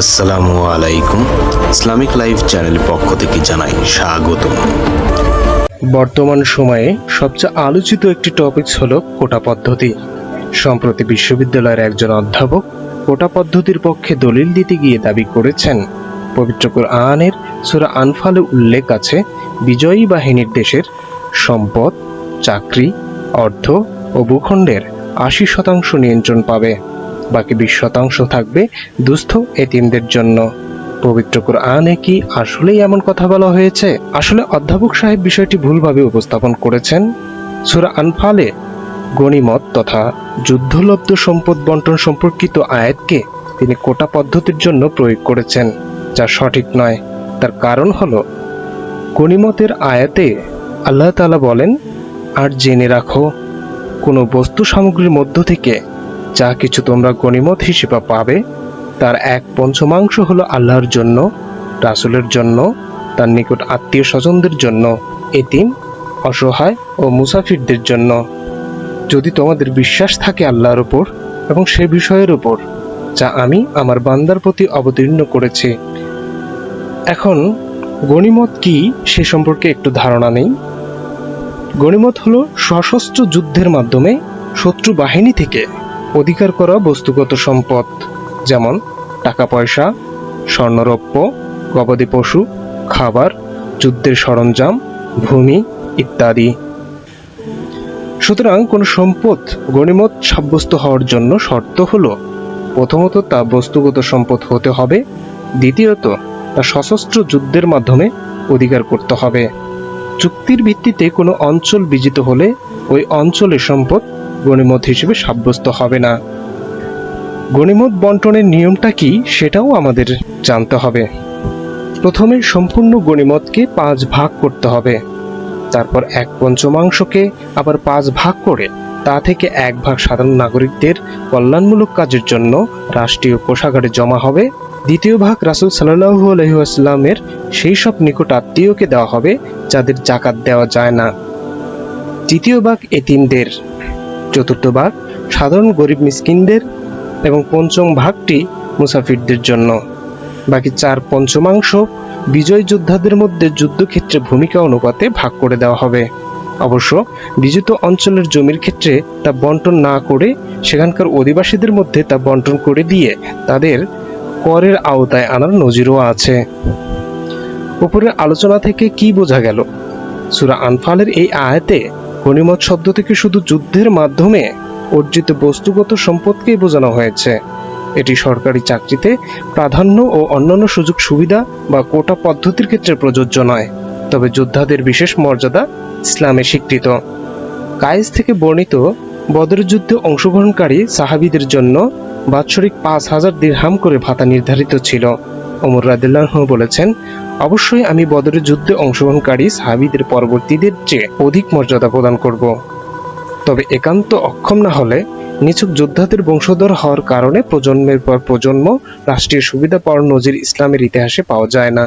আসসালামু আলাইকুম। Islamic life channel পক্ষ থেকে জানাই স্বাগত বর্তমান সময়ে সবচেয়ে আলোচিত একটি টপিকস হলো কোটা পদ্ধতি। সম্প্রতি বিশ্ববিদ্যালয়ের একজন অধ্যাপক কোটা পদ্ধতির পক্ষে দলিল দিতে গিয়ে দাবি করেছেন। পবিত্র কোরআনের সূরা আনফালে উল্লেখ আছে, বিজয়ী বাহিনীর দেশের সম্পদ, চাকরি, অর্থ ও ভূখণ্ডের আশি শতাংশ নিয়ন্ত্রণ পাবে। বাকি বিশ শতাংশ থাকবে দুস্থ এতিমদের জন্য। পবিত্র কোরআনে কি আসলেই এমন কথা বলা হয়েছে? আসলে অধ্যাপক সাহেব বিষয়টি ভুলভাবে উপস্থাপন করেছেন। সুরা আনফালে গণিমত তথা যুদ্ধলব্ধ সম্পদ বন্টন সম্পর্কিত আয়াতকে তিনি কোটা পদ্ধতির জন্য প্রয়োগ করেছেন, যা সঠিক নয়। তার কারণ হল, গণিমতের আয়াতে আল্লাহ তাআলা বলেন, আর জেনে রাখো, কোনো বস্তু সামগ্রীর মধ্য থেকে যা কিছু তোমরা গণিমত হিসেবে পাবে, তার এক পঞ্চমাংশ হলো আল্লাহর জন্য, রাসুলের জন্য, তার নিকট আত্মীয় স্বজনদের জন্য, এতিম, অসহায় ও মুসাফিরদের জন্য। যদি তোমাদের বিশ্বাস থাকে আল্লাহর উপর এবং সে বিষয়ের উপর, যা আমি আমার বান্দার প্রতি অবতীর্ণ করেছি। এখন, গণিমত কি সে সম্পর্কে একটু ধারণা নেই। গণিমত হলো সশস্ত্র যুদ্ধের মাধ্যমে শত্রু বাহিনী থেকে অধিকার করা বস্তুগত সম্পদ, যেমন টাকা পয়সা স্বর্ণরৌপ্য, গবাদি পশু, খাবার, যুদ্ধের সরঞ্জাম, ভূমি ইত্যাদি। সুতরাং কোনো সম্পদ গণিমত সাব্যস্ত হওয়ার জন্য শর্ত হলো, প্রথমত তা বস্তুগত সম্পদ হতে হবে, দ্বিতীয়ত তা সশস্ত্র যুদ্ধের মাধ্যমে অধিকার করতে হবে। চুক্তির ভিত্তিতে কোনো অঞ্চল বিজিত হলে ওই অঞ্চলের সম্পদ গণিমত হিসেবে সাব্যস্ত হবে না। গণিমত বন্টনের নিয়মটা কি সেটাও আমাদের জানতে হবে। প্রথমে সম্পূর্ণ গণিমতকে পাঁচ ভাগ করতে হবে। তারপর এক পঞ্চমাংশকে আবার পাঁচ ভাগ করে তা থেকে এক ভাগ সাধারণ নাগরিকদের কল্যাণমূলক কাজের জন্য রাষ্ট্রীয় কোষাগারে জমা হবে। দ্বিতীয় ভাগ রাসুল সাল্লাহু আলহিহাস্লামের সেই সব নিকট আত্মীয়কে দেওয়া হবে যাদের জাকাত দেওয়া যায় না। তৃতীয় ভাগ এতিমদের। চতুর্থ ভাগ সাধারণ গরিব মিসকিনদের এবং পঞ্চম ভাগটি মুসাফিরদের জন্য। বাকি চার পঞ্চমাংশ বিজয় যোদ্ধাদের মধ্যে যুদ্ধক্ষেত্রে ভূমিকা অনুপাতে ভাগ করে দেওয়া হবে। অবশ্য বিজিত অঞ্চলের জমির ক্ষেত্রে তা বন্টন না করে সেখানকার অধিবাসীদের মধ্যে তা বন্টন করে দিয়ে তাদের করের আওতায় আনার নজিরও আছে। উপরের আলোচনা থেকে কি বোঝা গেল? সুরা আনফালের এই আয়াতে গণিমত শব্দ থেকে শুধু যুদ্ধের মাধ্যমে অর্জিত বস্তুগত সম্পদকেই বোঝানো হয়েছে। এটি সরকারি চাকরিতে প্রাধান্য ও অন্যান্য সুযোগ সুবিধা বা কোটা পদ্ধতির ক্ষেত্রে প্রযোজ্য নয়, তবে যোদ্ধাদের বিশেষ মর্যাদা ইসলামে স্বীকৃত। কায়েস থেকে বর্ণিত বদরের যুদ্ধে অংশগ্রহণকারী সাহাবিদের জন্য বাৎসরিক পাঁচ হাজার দিরহাম করে ভাতা নির্ধারিত ছিল। ওমর রাদিল্লাহ বলেছেন, অবশ্যই আমি বদরের যুদ্ধে অংশগ্রহণকারী সাহাবিদের পরবর্তীদের চেয়ে অধিক মর্যাদা প্রদান করব। তবে একান্ত অক্ষম না হলে নিছক যোদ্ধাদের বংশধর হওয়ার কারণে প্রজন্মের পর প্রজন্ম রাষ্ট্রীয় সুবিধা পাওয়ার নজির ইসলামের ইতিহাসে পাওয়া যায় না।